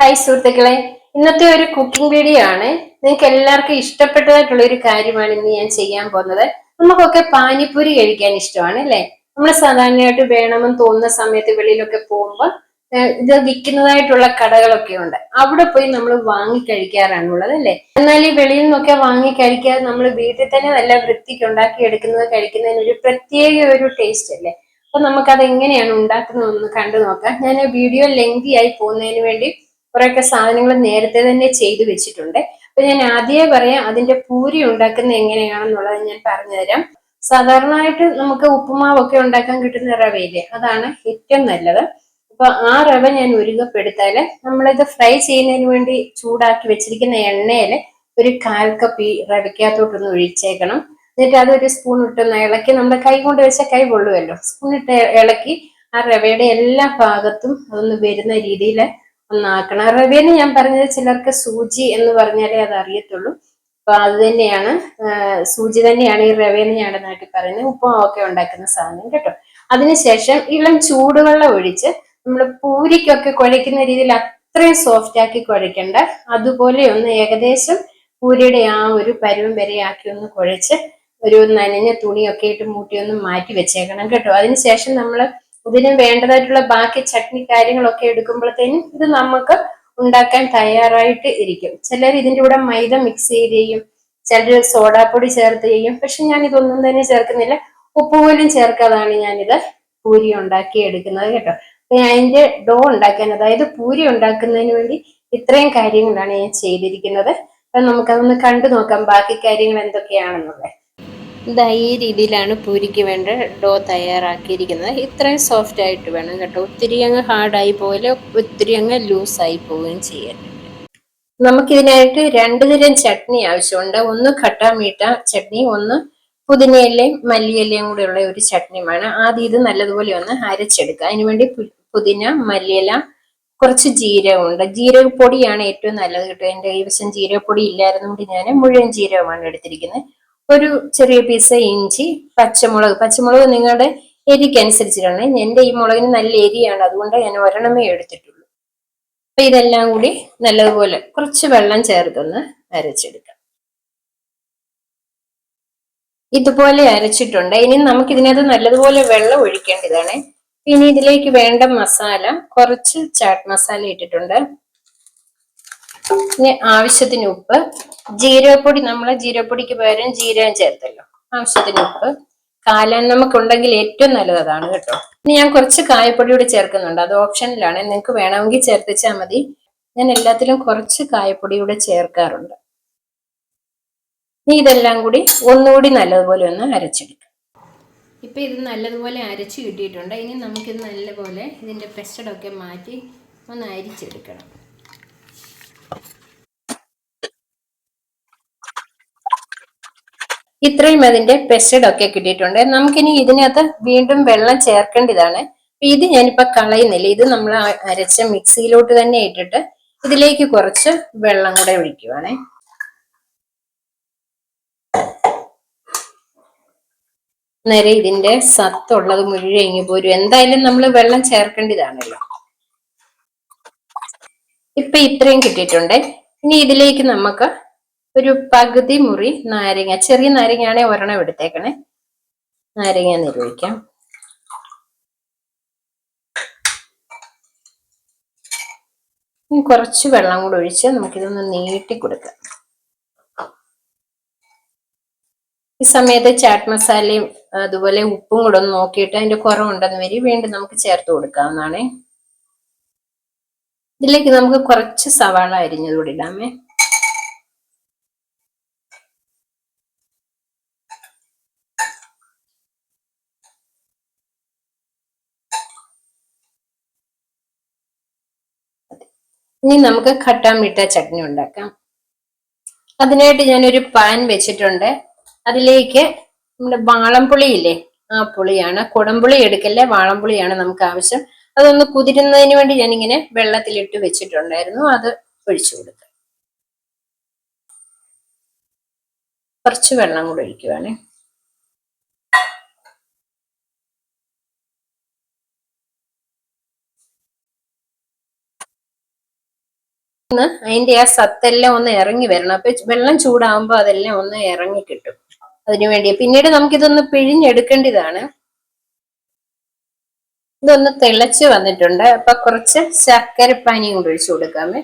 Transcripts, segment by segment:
Hi സുഹൃത്തുക്കളെ. ഇന്നത്തെ ഒരു കുക്കിംഗ് വീഡിയോ ആണ്. നിങ്ങൾക്ക് എല്ലാവർക്കും ഇഷ്ടപ്പെട്ടതായിട്ടുള്ള ഒരു കാര്യമാണ് ഇന്ന് ഞാൻ ചെയ്യാൻ പോകുന്നത്. നമുക്കൊക്കെ പാനിപ്പൂരി കഴിക്കാൻ ഇഷ്ടമാണ് അല്ലെ? നമ്മൾ സാധാരണയായിട്ട് വേണമെന്ന് തോന്നുന്ന സമയത്ത് വെളിയിലൊക്കെ പോകുമ്പോൾ ഇത് വിൽക്കുന്നതായിട്ടുള്ള കടകളൊക്കെ ഉണ്ട്. അവിടെ പോയി നമ്മൾ വാങ്ങി കഴിക്കാറാണുള്ളത് അല്ലെ? എന്നാൽ ഈ വെളിയിൽ നിന്നൊക്കെ വാങ്ങി കഴിക്കാതെ നമ്മൾ വീട്ടിൽ തന്നെ നല്ല വൃത്തിക്ക് ഉണ്ടാക്കി എടുക്കുന്നത് കഴിക്കുന്നതിന് ഒരു പ്രത്യേക ഒരു ടേസ്റ്റ് അല്ലേ? അപ്പൊ നമുക്കത് എങ്ങനെയാണ് ഉണ്ടാക്കുന്നതെന്ന് കണ്ടു നോക്കാം. ഞാൻ വീഡിയോ ലെങ്തി ആയി പോകുന്നതിന് വേണ്ടി കുറെയൊക്കെ സാധനങ്ങൾ നേരത്തെ തന്നെ ചെയ്തു വെച്ചിട്ടുണ്ട്. അപ്പൊ ഞാൻ ആദ്യമേ പറയാം അതിന്റെ പൂരി ഉണ്ടാക്കുന്ന എങ്ങനെയാണെന്നുള്ളത് ഞാൻ പറഞ്ഞുതരാം. സാധാരണയായിട്ട് നമുക്ക് ഉപ്പുമാവൊക്കെ ഉണ്ടാക്കാൻ കിട്ടുന്ന റവയില്ലേ അതാണ് ഏറ്റവും നല്ലത്. അപ്പൊ ആ റവ ഞാൻ ഉരുകപ്പെടുത്താൽ നമ്മളിത് ഫ്രൈ ചെയ്യുന്നതിന് വേണ്ടി ചൂടാക്കി വെച്ചിരിക്കുന്ന എണ്ണയിൽ ഒരു കാൽ കപ്പ് ഈ റവയ്ക്കകത്തോട്ടൊന്ന് ഒഴിച്ചേക്കണം. എന്നിട്ട് അതൊരു സ്പൂൺ ഇട്ടൊന്ന് ഇളക്കി. നമ്മുടെ കൈ കൊണ്ട് വെച്ച കൈ പൊള്ളുമല്ലോ. സ്പൂൺ ഇട്ട് ഇളക്കി ആ റവയുടെ എല്ലാ ഭാഗത്തും അതൊന്ന് വരുന്ന രീതിയിൽ ഒന്നാക്കണം അറേബ്യന് ഞാൻ പറഞ്ഞത് ചിലർക്ക് സൂചി എന്ന് പറഞ്ഞാലേ അത് അറിയത്തുള്ളൂ. അപ്പൊ അത് തന്നെയാണ് സൂചി തന്നെയാണ് ഈ റവയെന്ന് ഞങ്ങളുടെ നാട്ടിൽ പറയുന്നത്. ഉപ്പും ഒക്കെ ഉണ്ടാക്കുന്ന സാധനം കേട്ടോ. അതിനുശേഷം ഇളം ചൂടുവെള്ളം ഒഴിച്ച് നമ്മൾ പൂരിക്കൊക്കെ കുഴയ്ക്കുന്ന രീതിയിൽ അത്രയും സോഫ്റ്റ് ആക്കി കുഴയ്ക്കണ്ട. അതുപോലെ ഒന്ന് ഏകദേശം പൂരിയുടെ ആ ഒരു പരുവം വരെ ആക്കി ഒന്ന് കുഴച്ച് ഒരു നനഞ്ഞ തുണിയൊക്കെ ഇട്ട് മൂട്ടി ഒന്ന് മാറ്റി വെച്ചേക്കണം കേട്ടോ. അതിനുശേഷം നമ്മൾ ഇതിന് വേണ്ടതായിട്ടുള്ള ബാക്കി ചട്നി കാര്യങ്ങളൊക്കെ എടുക്കുമ്പോഴത്തേനും ഇത് നമുക്ക് ഉണ്ടാക്കാൻ തയ്യാറായിട്ട് ഇരിക്കും. ചിലർ ഇതിന്റെ കൂടെ മൈദ മിക്സ് ചെയ്ത് ചെയ്യും ചിലർ സോഡാപ്പൊടി ചേർത്ത് ചെയ്യും. പക്ഷെ ഞാൻ ഇതൊന്നും തന്നെ ചേർക്കുന്നില്ല. ഉപ്പ് പോലും ചേർക്കാതാണ് ഞാനിത് പൂരി ഉണ്ടാക്കി എടുക്കുന്നത് കേട്ടോ. ഞാൻ അതിന്റെ ഡോ ഉണ്ടാക്കാൻ അതായത് പൂരി ഉണ്ടാക്കുന്നതിന് വേണ്ടി ഇത്രയും കാര്യങ്ങളാണ് ഞാൻ ചെയ്തിരിക്കുന്നത്. അപ്പൊ നമുക്കതൊന്ന് കണ്ടു നോക്കാം ബാക്കി കാര്യങ്ങൾ എന്തൊക്കെയാണെന്നുള്ളത്. ഇതാ ഈ രീതിയിലാണ് പൂരിക്ക് വേണ്ട ഡോ തയ്യാറാക്കിയിരിക്കുന്നത്. ഇത്രയും സോഫ്റ്റ് ആയിട്ട് വേണം കേട്ടോ. ഒത്തിരി അങ്ങ് ഹാർഡായി പോലെ ഒത്തിരി അങ്ങ് ലൂസായി പോവുകയും ചെയ്യരുത് നമുക്കിതിനായിട്ട് രണ്ടു തരം ചട്നി ആവശ്യമുണ്ട്. ഒന്ന് ഖട്ട മീട്ട ചട്നി ഒന്ന് പുതിനയിലയും മല്ലിയിലയും കൂടെ ഉള്ള ഒരു ചട്നിയുമാണ്. ആദ്യം ഇത് നല്ലതുപോലെ ഒന്ന് അരച്ചെടുക്കുക. അതിനുവേണ്ടി പുതിന മല്ലിയില കുറച്ച് ജീരകമുണ്ട്. ജീരകപ്പൊടിയാണ് ഏറ്റവും നല്ലത് കേട്ടോ. എന്റെ കൈവശം ജീരകപ്പൊടി ഇല്ലായിരുന്നുകൊണ്ട് ഞാൻ മുഴുവൻ ജീരകമാണ് എടുത്തിരിക്കുന്നത്. ഒരു ചെറിയ പീസ് ഇഞ്ചി പച്ചമുളക്. പച്ചമുളക് നിങ്ങളുടെ എരിക്ക് അനുസരിച്ചിട്ടാണ്. എന്റെ ഈ മുളകിന് നല്ല എരിയാണ്. അതുകൊണ്ട് ഞാൻ ഒരെണ്ണമേ എടുത്തിട്ടുള്ളൂ. അപ്പൊ ഇതെല്ലാം കൂടി നല്ലതുപോലെ കുറച്ച് വെള്ളം ചേർത്തൊന്ന് അരച്ചെടുക്കാം. ഇതുപോലെ അരച്ചിട്ടുണ്ട്. ഇനി നമുക്ക് ഇതിനകത്ത് നല്ലതുപോലെ വെള്ളം ഒഴിക്കേണ്ടതാണ്. ഇനി ഇതിലേക്ക് വേണ്ട മസാല കുറച്ച് ചാട്ട് മസാല ഇട്ടിട്ടുണ്ട്. ഇനി ആവശ്യത്തിന് ഉപ്പ്. ജീരകപ്പൊടി നമ്മൾ ജീരകപ്പൊടിക്ക് പകരം ജീരകം ചേർത്തല്ലോ. ആവശ്യത്തിന് ഉപ്പ്. കാലാൻ നമുക്കുണ്ടെങ്കിൽ ഏറ്റവും നല്ലത് അതാണ് കേട്ടോ. ഇനി ഞാൻ കുറച്ച് കായപ്പൊടി കൂടി ചേർക്കുന്നുണ്ട്. അത് ഓപ്ഷനിലാണ്. നിങ്ങൾക്ക് വേണമെങ്കിൽ ചേർത്തിച്ചാൽ മതി. ഞാൻ എല്ലാത്തിലും കുറച്ച് കായപ്പൊടി കൂടെ ചേർക്കാറുണ്ട്. ഇനി ഇതെല്ലാം കൂടി ഒന്നുകൂടി നല്ലതുപോലെ ഒന്ന് അരച്ചെടുക്കാം. ഇപ്പൊ ഇത് നല്ലതുപോലെ അരച്ച് കിട്ടിയിട്ടുണ്ട്. ഇനി നമുക്കിത് നല്ലപോലെ ഇതിന്റെ പെസ്റ്റഡൊക്കെ മാറ്റി ഒന്ന് അരിച്ചെടുക്കണം. ഇത്രയും അതിന്റെ പെസ്റ്റഡൊക്കെ കിട്ടിയിട്ടുണ്ട്. നമുക്കിനി ഇതിനകത്ത് വീണ്ടും വെള്ളം ചേർക്കേണ്ടതാണ്. ഇത് ഞാനിപ്പോ കളയുന്നില്ല. ഇത് നമ്മൾ അരച്ച മിക്സിയിലോട്ട് തന്നെ ഇട്ടിട്ട് ഇതിലേക്ക് കുറച്ച് വെള്ളം കൂടെ ഒഴിക്കുവാണേ. നേരെ ഇതിന്റെ സത്തുള്ളത് മുഴുവൻ പോരും. എന്തായാലും നമ്മൾ വെള്ളം ചേർക്കേണ്ടതാണല്ലോ. ഇപ്പൊ ഇത്രയും കിട്ടിയിട്ടുണ്ട്. ഇനി ഇതിലേക്ക് നമുക്ക് ഒരു പകുതി മുറി നാരങ്ങ ചെറിയ നാരങ്ങയാണെ ഒരെണ്ണം എടുത്തേക്കണേ. നാരങ്ങ നിർവഹിക്കാം കുറച്ച് വെള്ളം കൂടെ ഒഴിച്ച് നമുക്കിതൊന്ന് നീട്ടി കൊടുക്കാം. ഈ സമയത്ത് ചാറ്റ് മസാലയും അതുപോലെ ഉപ്പും കൂടെ ഒന്ന് നോക്കിയിട്ട് അതിന്റെ കുറവുണ്ടെന്ന് വരി വീണ്ടും നമുക്ക് ചേർത്ത് കൊടുക്കാവുന്നതാണ്. ഇതിലേക്ക് നമുക്ക് കുറച്ച് സവാള അരിഞ്ഞതുകൂടി ഇടാമേ. ഇനി നമുക്ക് ഖട്ടാമിട്ട ചട്നി ഉണ്ടാക്കാം. അതിനായിട്ട് ഞാനൊരു പാൻ വെച്ചിട്ടുണ്ട്. അതിലേക്ക് നമ്മുടെ വാളംപുളി ഇല്ലേ ആ പുളിയാണ്. കുടംപുളി എടുക്കല്ലേ വാളംപുളിയാണ് നമുക്ക് ആവശ്യം. അതൊന്ന് കുതിരുന്നതിന് വേണ്ടി ഞാനിങ്ങനെ വെള്ളത്തിലിട്ട് വെച്ചിട്ടുണ്ടായിരുന്നു. അത് ഒഴിച്ചു കൊടുക്കുക കുറച്ച് വെള്ളം കൂടെ ഒഴിക്കുവാണേ. ഒന്ന് അതിന്റെ ആ സത്തെല്ലാം ഒന്ന് ഇറങ്ങി വരണം. അപ്പൊ വെള്ളം ചൂടാകുമ്പോൾ അതെല്ലാം ഒന്ന് ഇറങ്ങി കിട്ടും. അതിനു വേണ്ടി. പിന്നീട് നമുക്കിതൊന്ന് പിഴിഞ്ഞെടുക്കേണ്ടതാണ്. ഇതൊന്ന് തിളച്ച് വന്നിട്ടുണ്ട്. അപ്പൊ കുറച്ച് ശർക്കരപ്പാനി കൊണ്ട് ഒഴിച്ചു കൊടുക്കാമേ.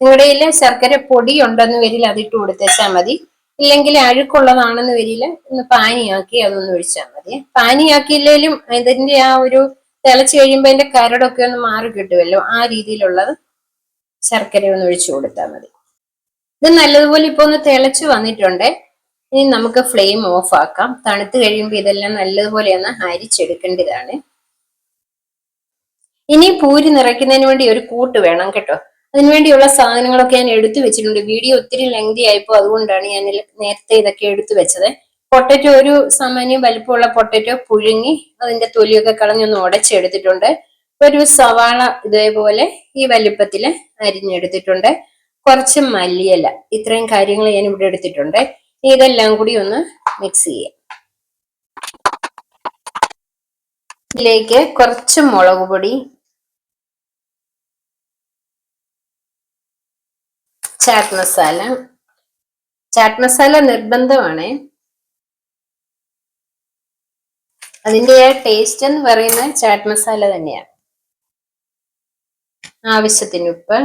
നിങ്ങളുടെ കയ്യിൽ ശർക്കര പൊടി ഉണ്ടെന്ന് വരില്ല അതിട്ട് കൊടുത്തേച്ചാൽ മതി. ഇല്ലെങ്കിൽ അഴുക്കുള്ളതാണെന്ന് വരില്ല ഒന്ന് പാനിയാക്കി അതൊന്ന് ഒഴിച്ചാൽ മതി. പാനിയാക്കിയില്ലെങ്കിലും ഇതിന്റെ ആ ഒരു തിളച്ച് കഴിയുമ്പോൾ അതിന്റെ കരടൊക്കെ ഒന്ന് മാറി കിട്ടുമല്ലോ ആ രീതിയിലുള്ളത്. ശർക്കര ഒന്ന് ഒഴിച്ചു കൊടുത്താൽ മതി. ഇത് നല്ലതുപോലെ ഇപ്പൊ ഒന്ന് തിളച്ച് വന്നിട്ടുണ്ട്. ഇനി നമുക്ക് ഫ്ലെയിം ഓഫ് ആക്കാം. തണുത്ത് കഴിയുമ്പോൾ ഇതെല്ലാം നല്ലതുപോലെ ഒന്ന് അരിച്ചെടുക്കേണ്ടതാണ്. ഇനി പൂരി നിറയ്ക്കുന്നതിന് വേണ്ടി ഒരു കൂട്ട് വേണം കേട്ടോ. അതിനുവേണ്ടിയുള്ള സാധനങ്ങളൊക്കെ ഞാൻ എടുത്തു വെച്ചിട്ടുണ്ട്. വീഡിയോ ഒത്തിരി ലെങ്തി ആയപ്പോ അതുകൊണ്ടാണ് ഞാൻ നേരത്തെ ഇതൊക്കെ എടുത്തു വെച്ചത്. പൊട്ടറ്റോ ഒരു സാമാന്യം വലിപ്പമുള്ള പൊട്ടറ്റോ പുഴുങ്ങി അതിന്റെ തൊലിയൊക്കെ കളഞ്ഞൊന്ന് ഉടച്ചെടുത്തിട്ടുണ്ട്. ഒരു സവാള ഇതേപോലെ ഈ വലിപ്പത്തിൽ അരിഞ്ഞെടുത്തിട്ടുണ്ട്. കുറച്ച് മല്ലിയില. ഇത്രയും കാര്യങ്ങൾ ഞാൻ ഇവിടെ എടുത്തിട്ടുണ്ട് ഇതെല്ലാം കൂടി ഒന്ന് മിക്സ് ചെയ്യാം. ഇതിലേക്ക് കുറച്ച് മുളക് പൊടി ചാറ്റ് മസാല. ചാറ്റ് മസാല നിർബന്ധമാണ്. അതിന്റെ ആ ടേസ്റ്റ് എന്ന് പറയുന്ന ചാറ്റ് മസാല തന്നെയാണ് ആവശ്യത്തിന് ഉപ്പ്.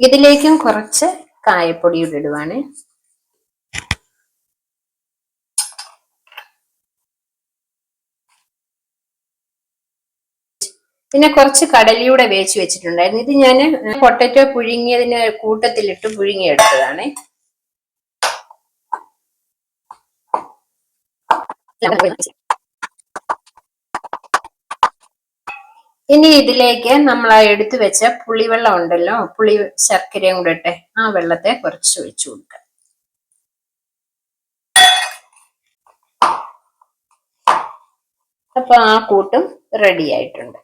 ഇതിലേക്കും കുറച്ച് കായപ്പൊടി ഇടുവാണ്. പിന്നെ കുറച്ച് കടലിയൂടെ വേച്ച് വെച്ചിട്ടുണ്ടായിരുന്നു. ഇത് ഞാൻ പൊട്ടറ്റോ പുഴുങ്ങിയതിന് കൂട്ടത്തിലിട്ട് പുഴുങ്ങിയെടുത്തതാണ്. ഇനി ഇതിലേക്ക് നമ്മൾ ആ എടുത്തു വെച്ച പുളിവെള്ളം ഉണ്ടല്ലോ പുളി ശർക്കരയും കൂടെ ഇട്ടെ ആ വെള്ളത്തെ കുറച്ച് ഒഴിച്ചു കൊടുക്കാം. അപ്പൊ ആ കൂട്ടും റെഡി ആയിട്ടുണ്ട്.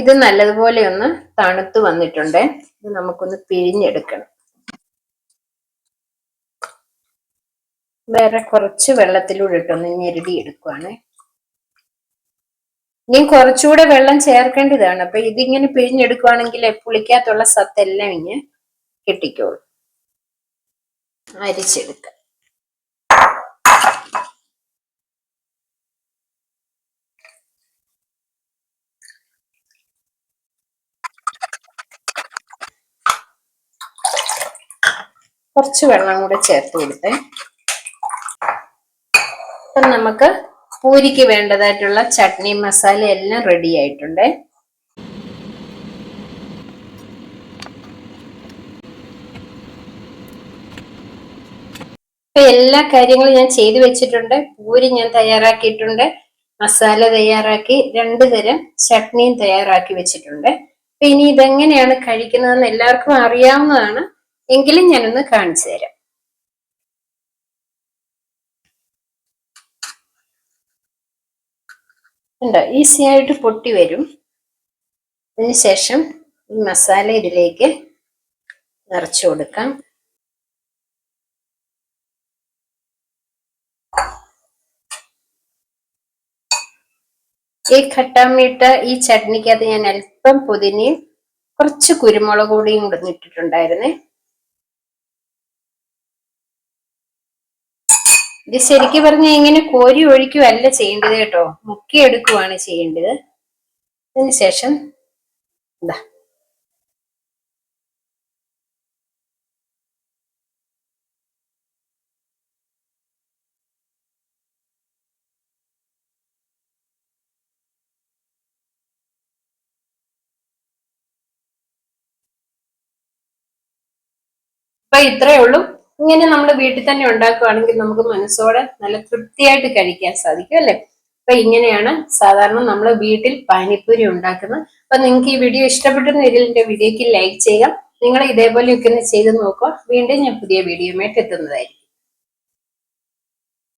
ഇത് നല്ലതുപോലെ ഒന്ന് തണുത്ത് വന്നിട്ടുണ്ട്. ഇത് നമുക്കൊന്ന് പിഴിഞ്ഞെടുക്കണം. വേറെ കുറച്ച് വെള്ളത്തിലൂടെ ഇട്ടൊന്ന് ഞെരുടി എടുക്കുവാണ്. ഇനി കുറച്ചുകൂടെ വെള്ളം ചേർക്കേണ്ടതാണ്. അപ്പൊ ഇതിങ്ങനെ പിഴിഞ്ഞെടുക്കുവാണെങ്കിൽ പുളിക്കാത്തുള്ള സത്തെല്ലാം ഇങ്ങനെ കിട്ടിക്കോളും. അരിച്ചെടുക്ക. കുറച്ച് വെള്ളം കൂടെ ചേർത്ത് കൊടുത്തേ. അപ്പം നമുക്ക് പൂരിക്ക് വേണ്ടതായിട്ടുള്ള ചട്നി മസാല എല്ലാം റെഡി ആയിട്ടുണ്ട്. എല്ലാ കാര്യങ്ങളും ഞാൻ ചെയ്തു വെച്ചിട്ടുണ്ട്. പൂരി ഞാൻ തയ്യാറാക്കിയിട്ടുണ്ട്. മസാല തയ്യാറാക്കി രണ്ടു തരം ചട്നിയും തയ്യാറാക്കി വെച്ചിട്ടുണ്ട്. ഇനി ഇതെങ്ങനെയാണ് കഴിക്കുന്നതെന്ന് എല്ലാവർക്കും അറിയാവുന്നതാണ്. എങ്കിലും ഞാനൊന്ന് കാണിച്ചു തരാം. ഉണ്ടോ ഈസി ആയിട്ട് പൊട്ടി വരും. അതിനുശേഷം ഈ മസാല ഇതിലേക്ക് നിറച്ചു കൊടുക്കാം. ഈ ഖട്ടാമീട്ട ഈ ചട്നിക്കകത്ത് ഞാൻ അല്പം പുതിനയും കുറച്ച് കുരുമുളക് പൊടിയും കൂടെ ഇത് ശരിക്കും പറഞ്ഞ ഇങ്ങനെ കോരി ഒഴിക്കുകയല്ല ചെയ്യേണ്ടത് കേട്ടോ. മുക്കി എടുക്കുവാണ് ചെയ്യേണ്ടത്. അതിന് ശേഷം എന്താ അപ്പൊ ഇത്രയേ ഉള്ളൂ. ഇങ്ങനെ നമ്മൾ വീട്ടിൽ തന്നെ ഉണ്ടാക്കുകയാണെങ്കിൽ നമുക്ക് മനസ്സോടെ നല്ല തൃപ്തിയായിട്ട് കഴിക്കാൻ സാധിക്കും അല്ലെ? അപ്പൊ ഇങ്ങനെയാണ് സാധാരണ നമ്മൾ വീട്ടിൽ പാനിപ്പൂരി ഉണ്ടാക്കുന്നത്. അപ്പൊ നിങ്ങൾക്ക് ഈ വീഡിയോ ഇഷ്ടപ്പെട്ടെന്ന് എന്റെ വീഡിയോക്ക് ലൈക്ക് ചെയ്യാം നിങ്ങൾ ഇതേപോലെയൊക്കെ ഒന്ന് ചെയ്ത് നോക്കുക. വീണ്ടും ഞാൻ പുതിയ വീഡിയോയുമായിട്ട് എത്തുന്നതായിരിക്കും.